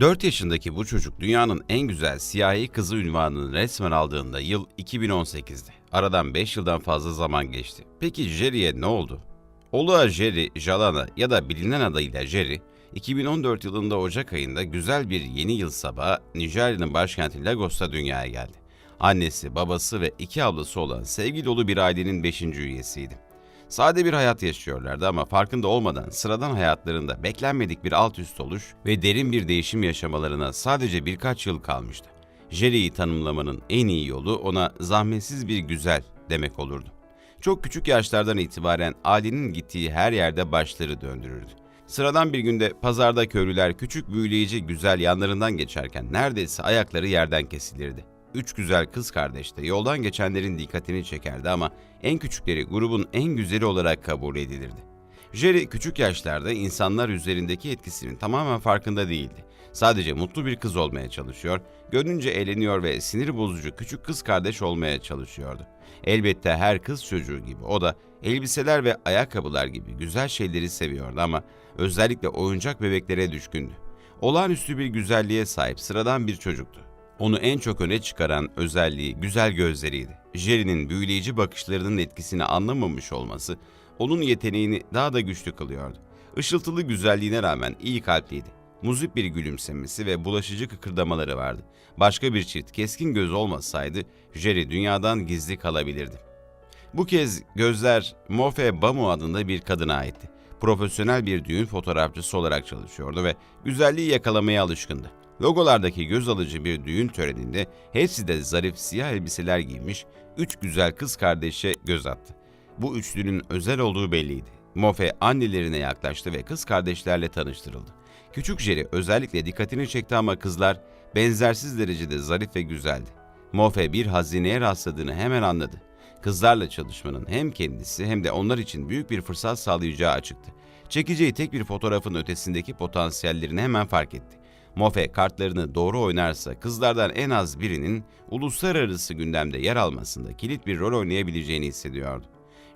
4 yaşındaki bu çocuk dünyanın en güzel siyahi kızı ünvanını resmen aldığında yıl 2018'di. Aradan 5 yıldan fazla zaman geçti. Peki Jerry'e ne oldu? Oluğa Jerry, Jalana ya da bilinen adıyla Jerry, 2014 yılında Ocak ayında güzel bir yeni yıl sabahı Nijerya'nın başkenti Lagos'ta dünyaya geldi. Annesi, babası ve iki ablası olan sevgi dolu bir ailenin 5. üyesiydi. Sade bir hayat yaşıyorlardı ama farkında olmadan sıradan hayatlarında beklenmedik bir alt üst oluş ve derin bir değişim yaşamalarına sadece birkaç yıl kalmıştı. Jerry'i tanımlamanın en iyi yolu ona zahmetsiz bir güzel demek olurdu. Çok küçük yaşlardan itibaren ailenin gittiği her yerde başları döndürürdü. Sıradan bir günde pazarda köylüler küçük büyüleyici güzel yanlarından geçerken neredeyse ayakları yerden kesilirdi. Üç güzel kız kardeş de yoldan geçenlerin dikkatini çekerdi ama en küçükleri grubun en güzeli olarak kabul edilirdi. Jerry küçük yaşlarda insanlar üzerindeki etkisinin tamamen farkında değildi. Sadece mutlu bir kız olmaya çalışıyor, görünce eğleniyor ve sinir bozucu küçük kız kardeş olmaya çalışıyordu. Elbette her kız çocuğu gibi o da elbiseler ve ayakkabılar gibi güzel şeyleri seviyordu ama özellikle oyuncak bebeklere düşkündü. Olağanüstü bir güzelliğe sahip sıradan bir çocuktu. Onu en çok öne çıkaran özelliği güzel gözleriydi. Jerry'nin büyüleyici bakışlarının etkisini anlamamış olması onun yeteneğini daha da güçlü kılıyordu. Işıltılı güzelliğine rağmen iyi kalpliydi. Muzip bir gülümsemesi ve bulaşıcı kıkırdamaları vardı. Başka bir çift keskin göz olmasaydı Jerry dünyadan gizli kalabilirdi. Bu kez gözler Mofe Bamu adında bir kadına aitti. Profesyonel bir düğün fotoğrafçısı olarak çalışıyordu ve güzelliği yakalamaya alışkındı. Logolardaki göz alıcı bir düğün töreninde hepsi de zarif siyah elbiseler giymiş, üç güzel kız kardeşe göz attı. Bu üçlünün özel olduğu belliydi. Mofe annelerine yaklaştı ve kız kardeşlerle tanıştırıldı. Küçük Jerry özellikle dikkatini çekti ama kızlar benzersiz derecede zarif ve güzeldi. Mofe bir hazineye rastladığını hemen anladı. Kızlarla çalışmanın hem kendisi hem de onlar için büyük bir fırsat sağlayacağı açıktı. Çekeceği tek bir fotoğrafın ötesindeki potansiyellerini hemen fark etti. Mofe kartlarını doğru oynarsa kızlardan en az birinin uluslararası gündemde yer almasında kilit bir rol oynayabileceğini hissediyordu.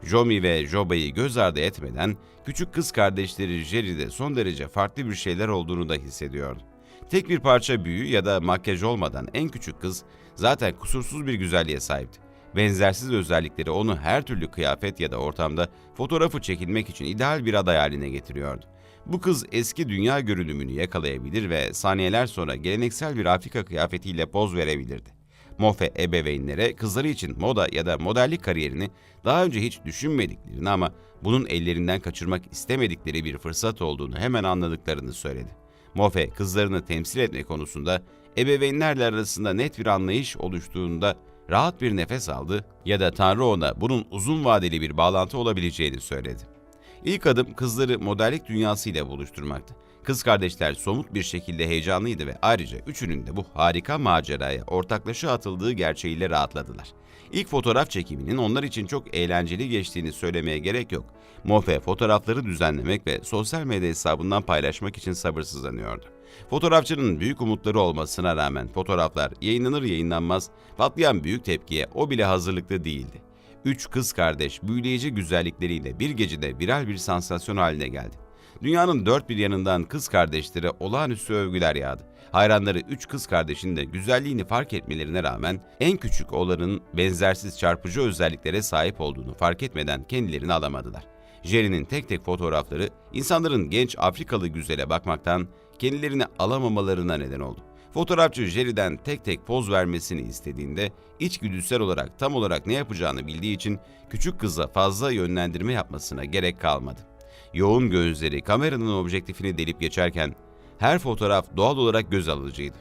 Jomi ve Joba'yı göz ardı etmeden küçük kız kardeşleri Jerry'de son derece farklı bir şeyler olduğunu da hissediyordu. Tek bir parça büyü ya da makyaj olmadan en küçük kız zaten kusursuz bir güzelliğe sahipti. Benzersiz özellikleri onu her türlü kıyafet ya da ortamda fotoğrafı çekilmek için ideal bir aday haline getiriyordu. Bu kız eski dünya görünümünü yakalayabilir ve saniyeler sonra geleneksel bir Afrika kıyafetiyle poz verebilirdi. Mofe ebeveynlere kızları için moda ya da modellik kariyerini daha önce hiç düşünmediklerini ama bunun ellerinden kaçırmak istemedikleri bir fırsat olduğunu hemen anladıklarını söyledi. Mofe kızlarını temsil etme konusunda ebeveynlerle arasında net bir anlayış oluştuğunda rahat bir nefes aldı ya da Tanrı ona bunun uzun vadeli bir bağlantı olabileceğini söyledi. İlk adım kızları modellik dünyasıyla buluşturmaktı. Kız kardeşler somut bir şekilde heyecanlıydı ve ayrıca üçünün de bu harika maceraya ortaklaşa atıldığı gerçeğiyle rahatladılar. İlk fotoğraf çekiminin onlar için çok eğlenceli geçtiğini söylemeye gerek yok. Mofe fotoğrafları düzenlemek ve sosyal medya hesabından paylaşmak için sabırsızlanıyordu. Fotoğrafçının büyük umutları olmasına rağmen fotoğraflar yayınlanır yayınlanmaz patlayan büyük tepkiye o bile hazırlıklı değildi. Üç kız kardeş büyüleyici güzellikleriyle bir gecede viral bir sansasyon haline geldi. Dünyanın dört bir yanından kız kardeşlere olağanüstü övgüler yağdı. Hayranları üç kız kardeşin de güzelliğini fark etmelerine rağmen en küçük olanın benzersiz çarpıcı özelliklere sahip olduğunu fark etmeden kendilerini alamadılar. Jerry'nin tek tek fotoğrafları insanların genç Afrikalı güzele bakmaktan kendilerini alamamalarına neden oldu. Fotoğrafçı Jerry'den tek tek poz vermesini istediğinde içgüdüsel olarak tam olarak ne yapacağını bildiği için küçük kıza fazla yönlendirme yapmasına gerek kalmadı. Yoğun gözleri kameranın objektifini delip geçerken her fotoğraf doğal olarak göz alıcıydı.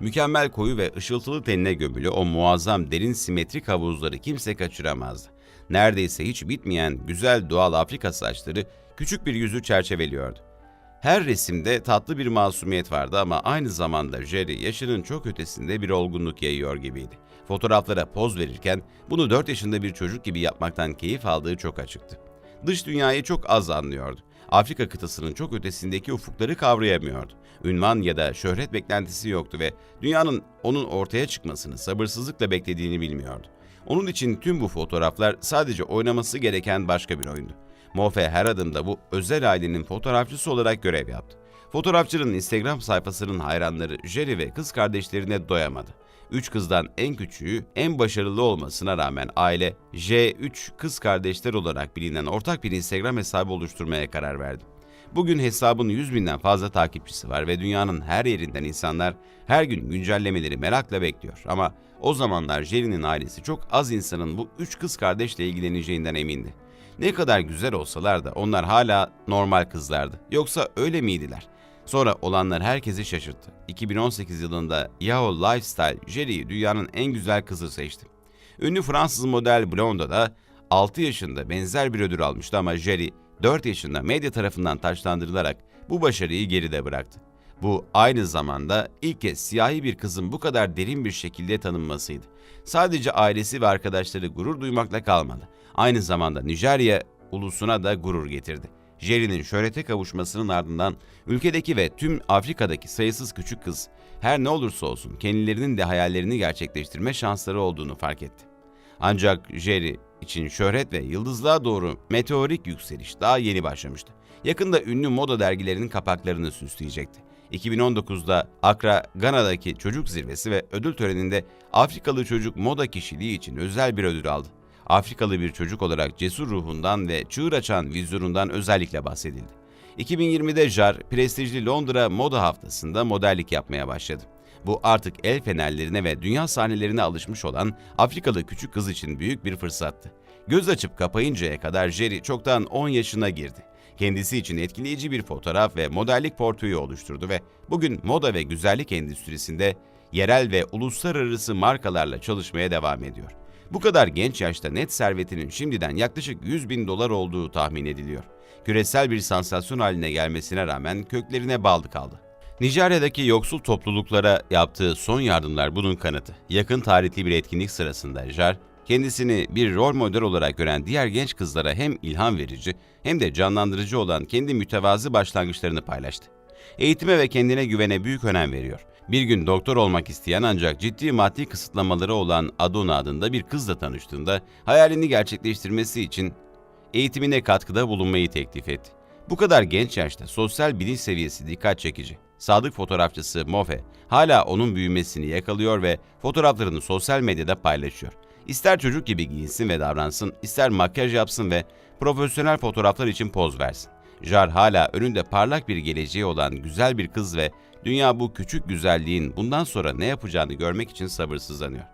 Mükemmel koyu ve ışıltılı tenine gömülü o muazzam derin simetrik havuzları kimse kaçıramazdı. Neredeyse hiç bitmeyen güzel doğal Afrika saçları küçük bir yüzü çerçeveliyordu. Her resimde tatlı bir masumiyet vardı ama aynı zamanda Jerry yaşının çok ötesinde bir olgunluk yayıyor gibiydi. Fotoğraflara poz verirken bunu 4 yaşında bir çocuk gibi yapmaktan keyif aldığı çok açıktı. Dış dünyayı çok az anlıyordu. Afrika kıtasının çok ötesindeki ufukları kavrayamıyordu. Ünvan ya da şöhret beklentisi yoktu ve dünyanın onun ortaya çıkmasını sabırsızlıkla beklediğini bilmiyordu. Onun için tüm bu fotoğraflar sadece oynaması gereken başka bir oyundu. Mofe her adımda bu özel ailenin fotoğrafçısı olarak görev yaptı. Fotoğrafçının Instagram sayfasının hayranları Jerry ve kız kardeşlerine doyamadı. Üç kızdan en küçüğü, en başarılı olmasına rağmen aile J3 kız kardeşler olarak bilinen ortak bir Instagram hesabı oluşturmaya karar verdi. Bugün hesabın 100 binden fazla takipçisi var ve dünyanın her yerinden insanlar her gün güncellemeleri merakla bekliyor. Ama o zamanlar Jerry'nin ailesi çok az insanın bu üç kız kardeşle ilgileneceğinden emindi. Ne kadar güzel olsalar da onlar hala normal kızlardı. Yoksa öyle miydiler? Sonra olanlar herkesi şaşırttı. 2018 yılında Yahoo Lifestyle Jerry'i dünyanın en güzel kızı seçti. Ünlü Fransız model Blonda da 6 yaşında benzer bir ödül almıştı ama Jerry 4 yaşında medya tarafından taşlandırılarak bu başarıyı geride bıraktı. Bu aynı zamanda ilk kez siyahi bir kızın bu kadar derin bir şekilde tanınmasıydı. Sadece ailesi ve arkadaşları gurur duymakla kalmadı. Aynı zamanda Nijerya ulusuna da gurur getirdi. Jerry'nin şöhrete kavuşmasının ardından ülkedeki ve tüm Afrika'daki sayısız küçük kız her ne olursa olsun kendilerinin de hayallerini gerçekleştirme şansları olduğunu fark etti. Ancak Jerry için şöhret ve yıldızlığa doğru meteorik yükseliş daha yeni başlamıştı. Yakında ünlü moda dergilerinin kapaklarını süsleyecekti. 2019'da Accra, Gana'daki çocuk zirvesi ve ödül töreninde Afrikalı çocuk moda kişiliği için özel bir ödül aldı. Afrikalı bir çocuk olarak cesur ruhundan ve çığır açan vizyonundan özellikle bahsedildi. 2020'de Jar, prestijli Londra Moda Haftası'nda modellik yapmaya başladı. Bu artık el fenerlerine ve dünya sahnelerine alışmış olan Afrikalı küçük kız için büyük bir fırsattı. Göz açıp kapayıncaya kadar Jerry çoktan 10 yaşına girdi. Kendisi için etkileyici bir fotoğraf ve modellik portföyü oluşturdu ve bugün moda ve güzellik endüstrisinde yerel ve uluslararası markalarla çalışmaya devam ediyor. Bu kadar genç yaşta net servetinin şimdiden yaklaşık 100 bin dolar olduğu tahmin ediliyor. Küresel bir sansasyon haline gelmesine rağmen köklerine bağlı kaldı. Nijerya'daki yoksul topluluklara yaptığı son yardımlar bunun kanıtı. Yakın tarihli bir etkinlik sırasında Jar, kendisini bir rol model olarak gören diğer genç kızlara hem ilham verici hem de canlandırıcı olan kendi mütevazı başlangıçlarını paylaştı. Eğitime ve kendine güvene büyük önem veriyor. Bir gün doktor olmak isteyen ancak ciddi maddi kısıtlamaları olan Adona adında bir kızla tanıştığında hayalini gerçekleştirmesi için eğitimine katkıda bulunmayı teklif etti. Bu kadar genç yaşta sosyal bilinç seviyesi dikkat çekici. Sadık fotoğrafçısı Mofe hala onun büyümesini yakalıyor ve fotoğraflarını sosyal medyada paylaşıyor. İster çocuk gibi giyinsin ve davransın, ister makyaj yapsın ve profesyonel fotoğraflar için poz versin. Jar hala önünde parlak bir geleceği olan güzel bir kız ve dünya bu küçük güzelliğin bundan sonra ne yapacağını görmek için sabırsızlanıyor.